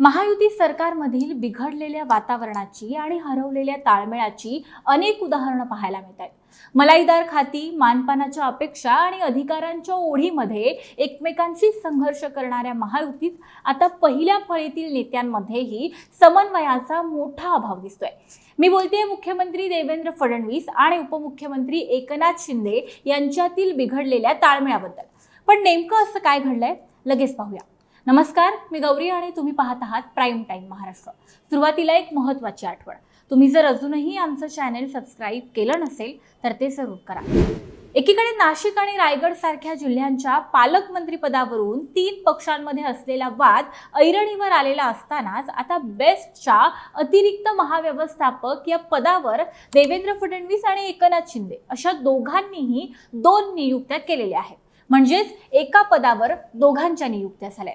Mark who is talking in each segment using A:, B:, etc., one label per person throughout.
A: महायुती सरकारमधील बिघडलेल्या वातावरणाची आणि हरवलेल्या ताळमेळाची अनेक उदाहरणं पाहायला मिळत आहेत मलाईदार खाती मानपानाच्या अपेक्षा आणि अधिकारांच्या ओढीमध्ये एकमेकांशी संघर्ष करणाऱ्या महायुतीत आता पहिल्या फळीतील नेत्यांमध्येही समन्वयाचा मोठा अभाव दिसतोय. मी बोलते मुख्यमंत्री देवेंद्र फडणवीस आणि उपमुख्यमंत्री एकनाथ शिंदे यांच्यातील बिघडलेल्या ताळमेळाबद्दल. पण नेमकं असं काय घडलंय? लगेच पाहूया. नमस्कार मी गौरी आणि तुम्ही पाहत आहात प्राईम टाईम महाराष्ट्र. सुरुवातीला एक महत्त्वाची आठवण. तुम्ही जर अजूनही आमचं चॅनेल सबस्क्राईब केलं नसेल तर ते जरूर करा. एकीकडे नाशिक आणि रायगड सारख्या जिल्ह्यांच्या पालकमंत्रीपदावरून तीन पक्षांमध्ये असलेला वाद ऐरणीवर आलेला असतानाच आता बेस्टच्या अतिरिक्त महाव्यवस्थापक या पदावर देवेंद्र फडणवीस आणि एकनाथ शिंदे अशा दोघांनीही दोन नियुक्त्या केलेल्या आहेत. म्हणजेच एका पदावर दोघांच्या नियुक्त्या झाल्या.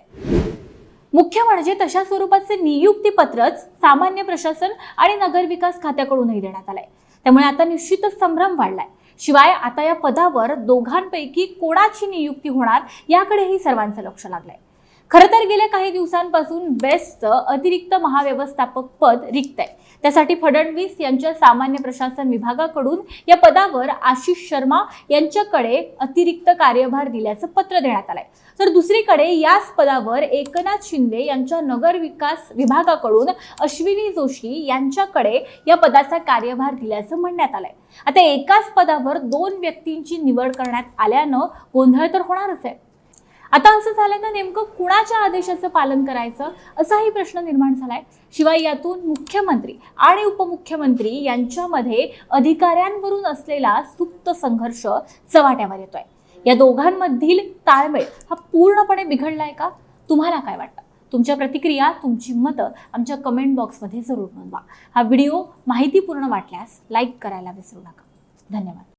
A: मुख्य म्हणजे तशा स्वरूपाचे नियुक्तीपत्रच सामान्य प्रशासन आणि नगरविकास खात्याकडूनही देण्यात आलंय. त्यामुळे आता निश्चितच संभ्रम वाढलाय. शिवाय आता या पदावर दोघांपैकी कोणाची नियुक्ती होणार याकडेही सर्वांचं लक्ष लागलंय. खरं तर गेल्या काही दिवसांपासून बेस्टचं अतिरिक्त महाव्यवस्थापक पद रिक्त आहे त्यासाठी फडणवीस यांच्या सामान्य प्रशासन विभागाकडून या पदावर आशिष शर्मा यांच्याकडे अतिरिक्त कार्यभार दिल्याचं पत्र देण्यात आलंय. तर दुसरीकडे याच पदावर एकनाथ शिंदे यांच्या नगर विकास विभागाकडून अश्विनी जोशी यांच्याकडे या पदाचा कार्यभार दिल्याचं म्हणण्यात आलंय. आता एकाच पदावर दोन व्यक्तींची निवड करण्यात आल्यानं गोंधळ तर होणारच आहे. आता असं झाल्यानं नेमकं कुणाच्या आदेशाचं पालन करायचं असाही प्रश्न निर्माण झालाय. शिवाय यातून मुख्यमंत्री आणि उपमुख्यमंत्री यांच्यामध्ये अधिकाऱ्यांवरून असलेला सुप्त संघर्ष चव्हाट्यावर येतोय. या दोघांमधील ताळमेळ हा पूर्णपणे बिघडलाय का? तुम्हाला काय वाटतं? तुमच्या प्रतिक्रिया तुमची मतं आमच्या कमेंट बॉक्समध्ये जरूर नोंदवा. हा व्हिडिओ माहितीपूर्ण वाटल्यास लाईक करायला विसरू नका. धन्यवाद.